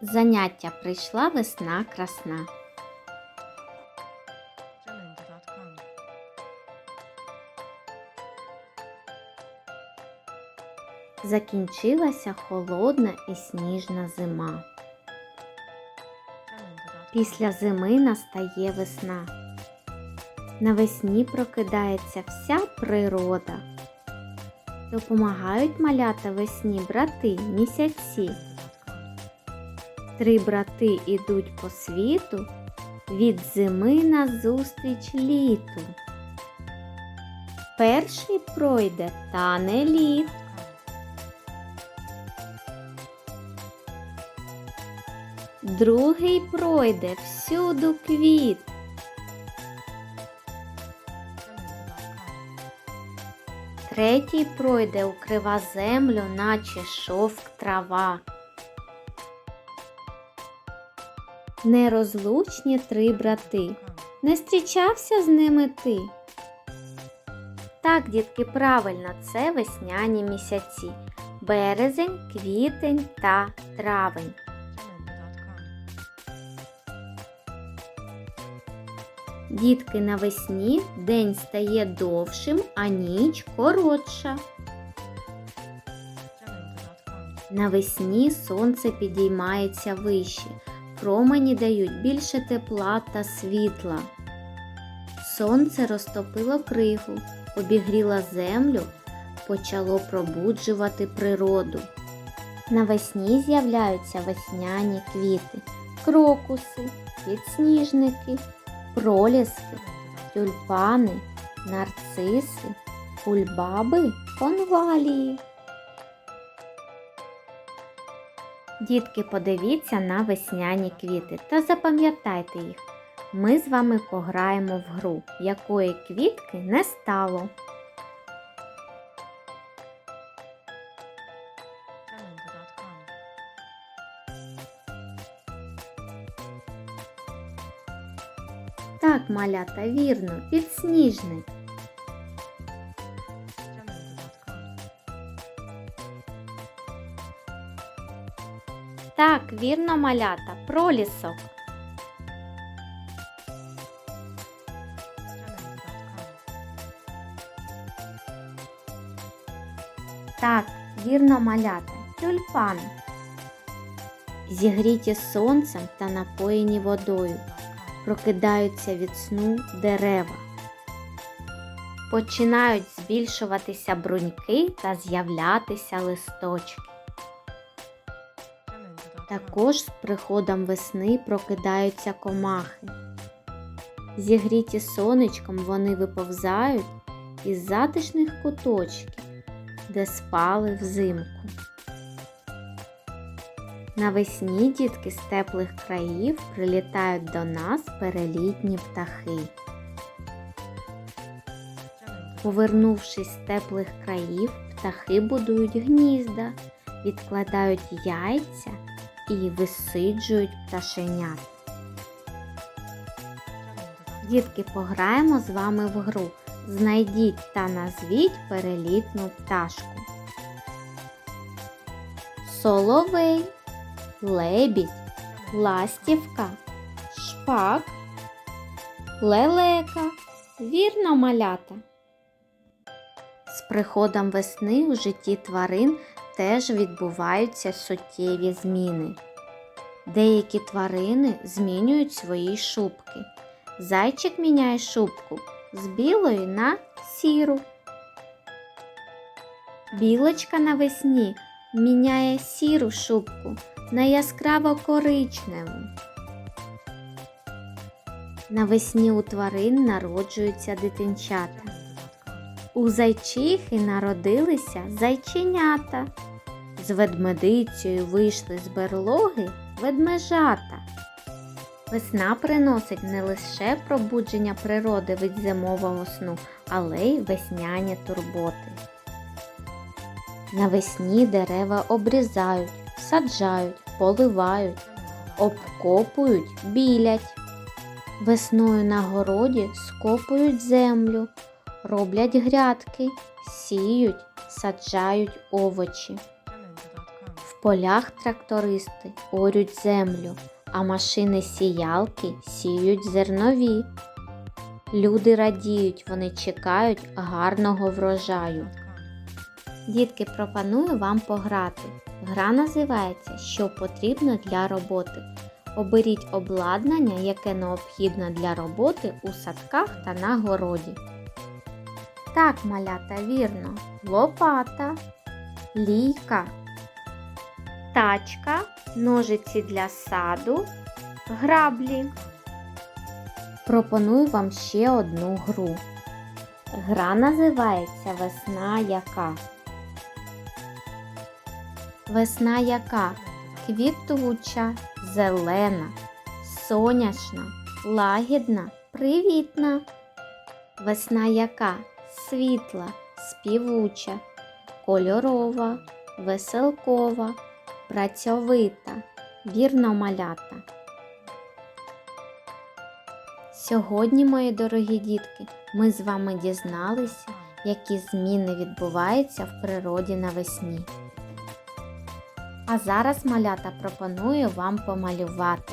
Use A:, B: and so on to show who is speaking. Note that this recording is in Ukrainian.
A: Заняття прийшла весна красна. Закінчилася холодна і сніжна зима. Після зими настає весна. Навесні прокидається вся природа. Допомагають малята весні брати місяці. Три брати ідуть по світу від зими назустріч літу. Перший пройде тане лід, другий пройде всюду квіт, третій пройде укрива землю, наче шовк трава. Нерозлучні три брати. Не зустрічався з ними ти. Так, дітки, правильно, це весняні місяці. Березень, квітень та травень. Дітки навесні день стає довшим, а ніч коротша. Навесні сонце підіймається вище, промені дають більше тепла та світла. Сонце розтопило кригу, обігріло землю, почало пробуджувати природу. Навесні з'являються весняні квіти, крокуси, підсніжники, проліски, тюльпани, нарциси, кульбаби, конвалії. Дітки, подивіться на весняні квіти та запам'ятайте їх. Ми з вами пограємо в гру, якої квітки не стало. Так, малята, вірно, підсніжник. Так, вірно, малята, пролісок. Так, вірно, малята, тюльпан. Зігріті сонцем та напоєні водою. Прокидаються від сну дерева. Починають збільшуватися бруньки та з'являтися листочки. Також з приходом весни прокидаються комахи. Зігріті сонечком вони виповзають із затишних куточків, де спали взимку. Навесні дітки з теплих країв прилітають до нас перелітні птахи. Повернувшись з теплих країв, птахи будують гнізда, відкладають яйця і висиджують пташенят. Дітки, пограємо з вами в гру. Знайдіть та назвіть перелітну пташку. Соловей, лебідь, ластівка, шпак, лелека. Вірно, малята. З приходом весни у житті тварин теж відбуваються суттєві зміни. Деякі тварини змінюють свої шубки. Зайчик міняє шубку з білої на сіру. Білочка навесні міняє сіру шубку на яскраво коричневу. Навесні у тварин народжуються дитинчата. У зайчихи народилися зайченята. З ведмедицею вийшли з берлоги ведмежата. Весна приносить не лише пробудження природи від зимового сну, але й весняні турботи. Навесні дерева обрізають, саджають, поливають, обкопують, білять. Весною на городі скопують землю, роблять грядки, сіють, саджають овочі. В полях трактористи орють землю, а машини сіялки сіють зернові. Люди радіють, вони чекають гарного врожаю. Дітки, пропоную вам пограти. Гра називається Що потрібно для роботи. Оберіть обладнання, яке необхідно для роботи у садках та на городі. Так, малята, вірно. Лопата, лійка, тачка, ножиці для саду, граблі. Пропоную вам ще одну гру. Гра називається Весна яка. Весна яка квітуча, зелена, сонячна, лагідна, привітна. Весна яка світла, співуча, кольорова, веселкова, працьовита, вірно малята. Сьогодні, мої дорогі дітки, ми з вами дізналися, які зміни відбуваються в природі навесні. А зараз малята пропоную вам помалювати.